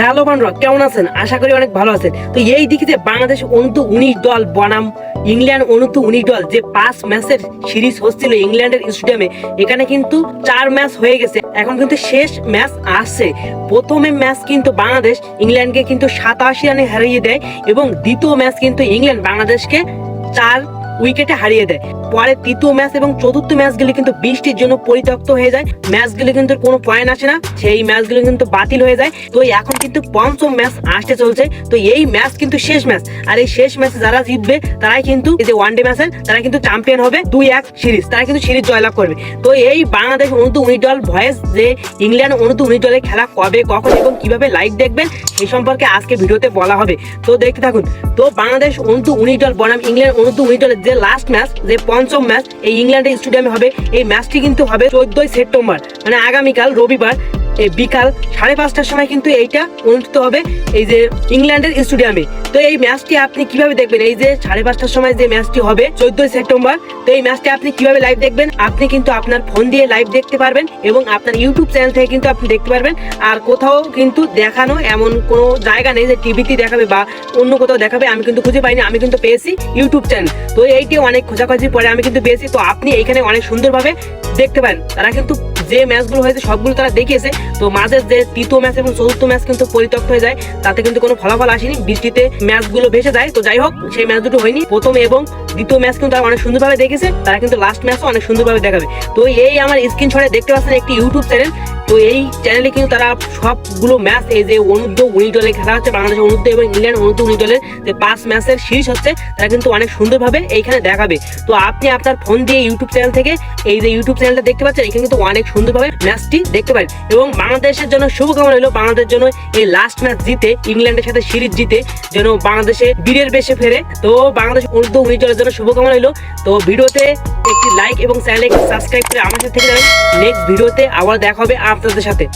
Hello বন্ধুরা কেমন আছেন? আশা করি অনেক ভালো আছেন। তো এই দিকে যে বাংলাদেশ অনুত উনিশ দল, বনাম, ইংল্যান্ড অনুত উনিশ দল, যে পাঁচ ম্যাচের সিরিজ হচ্ছিল ইংল্যান্ডের স্টেডিয়ামে, এখানে কিন্তু চার ম্যাচ হয়ে গেছে। এখন কিন্তু শেষ ম্যাচ আসছে প্রথমে ম্যাচ কিন্তু বাংলাদেশ, ইংল্যান্ডকে কিন্তু সাতাশি রানে হারিয়ে দেয় এবং দ্বিতীয় ম্যাচ কিন্তু ইংল্যান্ড বাংলাদেশকে চার উইকেটে হারিয়ে দেয়। পরে তৃতীয় ম্যাচ এবং চতুর্থ ম্যাচগুলি কিন্তু বৃষ্টির জন্য পরিত্যক্ত হয়ে যায়। ম্যাচগুলি কিন্তু কোনো পয়েন্ট আসে না। সেই ম্যাচগুলো কিন্তু বাতিল হয়ে যায়। তো এখন কিন্তু পঞ্চম ম্যাচ আসতে চলছে। তো এই ম্যাচ কিন্তু শেষ ম্যাচ। আর এই শেষ ম্যাচে যারা জিতবে, তারাই কিন্তু এই যে ওয়ান ডে ম্যাচের, তারা কিন্তু চ্যাম্পিয়ন হবে দুই এক সিরিজ। তারা কিন্তু সিরিজ জয়লাভ করবে। তো এই বাংলাদেশ অনুদ্ধ উনিশ দল ভয়েস যে ইংল্যান্ড অনুদ্ধ উনিশ দলের খেলা কবে, কখন এবং কীভাবে লাইভ দেখবেন, সেই সম্পর্কে আজকে ভিডিওতে বলা হবে। তো দেখতে থাকুন। তো বাংলাদেশ অনুদ্ধ উনিশ দল বনাম, ইংল্যান্ড অনুদ্ধ উনিশ দলের যে লাস্ট ম্যাচ যে পঞ্চম ম্যাচ এই ইংল্যান্ডের স্টেডিয়ামে হবে, এই ম্যাচটি কিন্তু হবে চোদ্দই সেপ্টেম্বর মানে আগামীকাল রবিবার। এই বিকাল সাড়ে পাঁচটার সময় কিন্তু এইটা অনুষ্ঠিত হবে এই যে ইংল্যান্ডের স্টেডিয়ামে। তো এই ম্যাচটি আপনি কীভাবে দেখবেন? এই যে সাড়ে পাঁচটার সময় যে ম্যাচটি হবে, চোদ্দই সেপ্টেম্বর, তো এই ম্যাচটি আপনি কীভাবে লাইভ দেখবেন? আপনি কিন্তু আপনার ফোন দিয়ে লাইভ দেখতে পারবেন এবং আপনার ইউটিউব চ্যানেল থেকে কিন্তু আপনি দেখতে পারবেন। আর কোথাও কিন্তু দেখানো এমন কোনো জায়গা নেই যে টিভিতে দেখাবে বা অন্য কোথাও দেখাবে, আমি কিন্তু খুঁজে পাইনি, আমি কিন্তু পেয়েছি ইউটিউব চ্যানেল তো এইটি অনেক খোঁজাখুঁজির পরে আমি কিন্তু পেয়েছি। তো আপনি এইখানে অনেক সুন্দরভাবে দেখতে পারেন। তারা কিন্তু যে ম্যাচগুলো হয়েছে, সবগুলো তারা দেখিয়েছে। তো মাঝের যে তৃতীয় ম্যাচ এবং চতুর্থ ম্যাচ কিন্তু পরিত্যক্ত হয়ে যায়। তাতে কিন্তু কোনো ফলাফল আসেনি। বৃষ্টিতে ম্যাচগুলো ভেসে যায়। তো যাই হোক, সেই ম্যাচ দুটো হয়নি। প্রথম এবং দ্বিতীয় ম্যাচ কিন্তু তারা অনেক সুন্দরভাবে দেখেছে তারা কিন্তু লাস্ট ম্যাচও অনেক সুন্দরভাবে দেখাবে। তো এই আমার স্ক্রিনশটে দেখতে পাচ্ছেন একটি ইউটিউব চ্যানেল তো এই চ্যানেলে কিন্তু তারা সবগুলো ম্যাচ এই যে অনুদ্ধ উনিশ দলের খেলা হচ্ছে বাংলাদেশ অনুদ্ধ এবং ইংল্যান্ড অনুদ্ধ উনিশ দলের যে পাঁচ ম্যাচের সিরিজ হচ্ছে, তারা কিন্তু অনেক সুন্দরভাবে এইখানে দেখাবে। তো আপনি আপনার ফোন দিয়ে ইউটিউব চ্যানেল থেকে এই যে ইউটিউব চ্যানেলটা দেখতে পাচ্ছেন, এখানে কিন্তু অনেক সুন্দরভাবে ম্যাচটি দেখতে পারেন এবং বাংলাদেশের জন্য শুভকামনা হলো বাংলাদেশের জন্য এই লাস্ট ম্যাচ জিতে ইংল্যান্ডের সাথে সিরিজ জিতে, যেন বাংলাদেশে বীরের বেশে ফেরে। তো বাংলাদেশ অনুদ্ধ উনিশ দলের জন্য শুভকামনা হলো তো ভিডিওতে একটি লাইক এবং চ্যানেলকে সাবস্ক্রাইব করে আমার সাথে থেকে যাবেন। নেক্সট ভিডিওতে আবার দেখা হবে আপনাদের সাথে।